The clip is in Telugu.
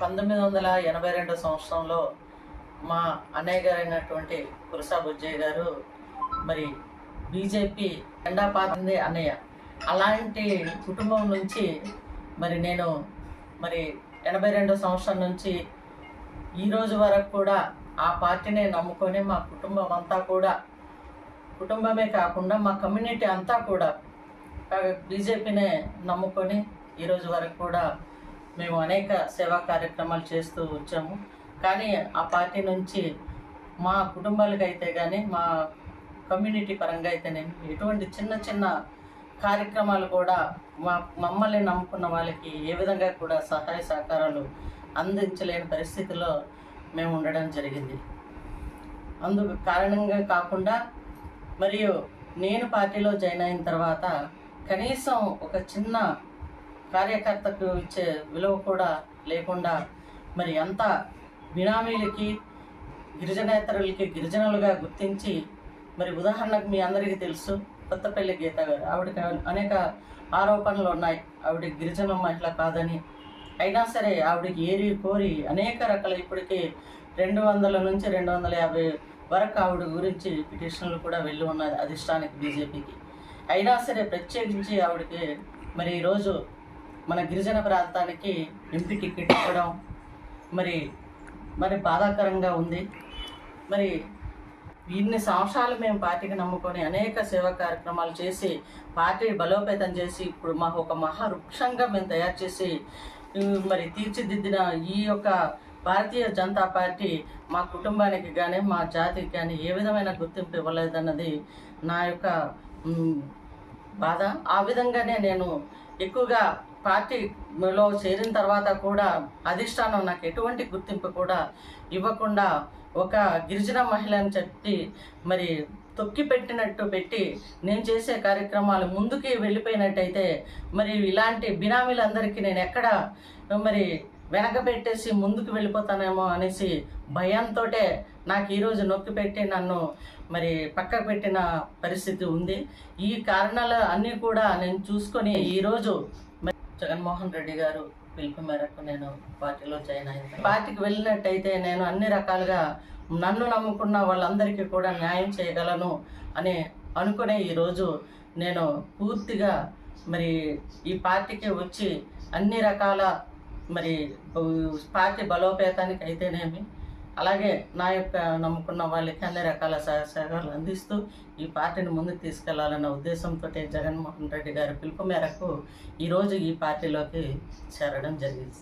పంతొమ్మిది వందల ఎనభై రెండు సంవత్సరంలో మా అన్నయ్య గారైనటువంటి కురసా బుజ్జయ్య గారు మరి బీజేపీ ఎండాపాతంది అన్నయ్య. అలాంటి కుటుంబం నుంచి మరి నేను మరి ఎనభై రెండు సంవత్సరం నుంచి ఈరోజు వరకు కూడా ఆ పార్టీనే నమ్ముకొని మా కుటుంబం అంతా కూడా కుటుంబమే కాకుండా మా కమ్యూనిటీ అంతా కూడా బీజేపీనే నమ్ముకొని ఈరోజు వరకు కూడా మేము అనేక సేవా కార్యక్రమాలు చేస్తూ వచ్చాము. కానీ ఆ పార్టీ నుంచి మా కుటుంబాలకు అయితే కానీ మా కమ్యూనిటీ పరంగా అయితేనేమి ఎటువంటి చిన్న చిన్న కార్యక్రమాలు కూడా మా మమ్మల్ని నమ్ముకున్న వాళ్ళకి ఏ విధంగా కూడా సహాయ సహకారాలు అందించలేని పరిస్థితిలో మేము ఉండడం జరిగింది. అందుకు కారణంగా కాకుండా మరియు నేను పార్టీలో జాయిన్ అయిన తర్వాత కనీసం ఒక చిన్న కార్యకర్తకు ఇచ్చే విలువ కూడా లేకుండా మరి అంత బినామీలకి గిరిజనేతరులకి గిరిజనులుగా గుర్తించి మరి ఉదాహరణకు మీ అందరికీ తెలుసు కొత్తపల్లి గీత గారు. ఆవిడకి అనేక ఆరోపణలు ఉన్నాయి. ఆవిడ గిరిజన మహిళ కాదని. అయినా సరే ఆవిడకి ఏరి కోరి అనేక రకాల ఇప్పటికీ రెండు వందల నుంచి రెండు వందల యాభై వరకు ఆవిడ గురించి పిటిషన్లు కూడా వెళ్ళి ఉన్నది అధిష్టానికి బీజేపీకి. అయినా సరే ప్రత్యేకించి ఆవిడకి మరి ఈరోజు మన గిరిజన ప్రాంతానికి ఎంపీ టికెట్ ఇవ్వడం మరి మరి బాధాకరంగా ఉంది. మరి ఇన్ని సంవత్సరాలు మేము పార్టీకి నమ్ముకొని అనేక సేవా కార్యక్రమాలు చేసి పార్టీ బలోపేతం చేసి ఇప్పుడు మాకు ఒక మహావృక్షంగా మేము తయారు చేసి మరి తీర్చిదిద్దిన ఈ యొక్క భారతీయ జనతా పార్టీ మా కుటుంబానికి కానీ మా జాతికి కానీ ఏ విధమైన గుర్తింపు ఇవ్వలేదన్నది నా యొక్క బాధ. ఆ విధంగానే నేను ఎక్కువగా పార్టీలో చేరిన తర్వాత కూడా అధిష్టానం నాకు ఎటువంటి గుర్తింపు కూడా ఇవ్వకుండా ఒక గిరిజన మహిళని చెప్పి మరి తొక్కి పెట్టినట్టు పెట్టి నేను చేసే కార్యక్రమాలు ముందుకి వెళ్ళిపోయినట్టయితే మరి ఇలాంటి బినామీలందరికీ నేను ఎక్కడ మరి వెనక పెట్టేసి ముందుకు వెళ్ళిపోతానేమో అనేసి భయంతో నాకు ఈరోజు నొక్కి పెట్టి నన్ను మరి పక్కకు పెట్టిన పరిస్థితి ఉంది. ఈ కారణాలు అన్నీ కూడా నేను చూసుకొని ఈరోజు జగన్మోహన్ రెడ్డి గారు పిలుపు మేరకు నేను పార్టీలో జాయిన్ అయ్యాను. పార్టీకి వెళ్ళినట్టయితే నేను అన్ని రకాలుగా నన్ను నమ్ముకున్న వాళ్ళందరికీ కూడా న్యాయం చేయగలను అని అనుకునే ఈరోజు నేను పూర్తిగా మరి ఈ పార్టీకి వచ్చి అన్ని రకాల మరి పార్టీ బలోపేతానికి అయితేనేమి అలాగే నా యొక్క నమ్ముకున్న వాళ్ళకి అన్ని రకాల సహాయ సహకారాలు అందిస్తూ ఈ పార్టీని ముందుకు తీసుకెళ్ళాలన్న ఉద్దేశంతో జగన్మోహన్ రెడ్డి గారి పిలుపు మేరకు ఈరోజు ఈ పార్టీలోకి చేరడం జరిగింది.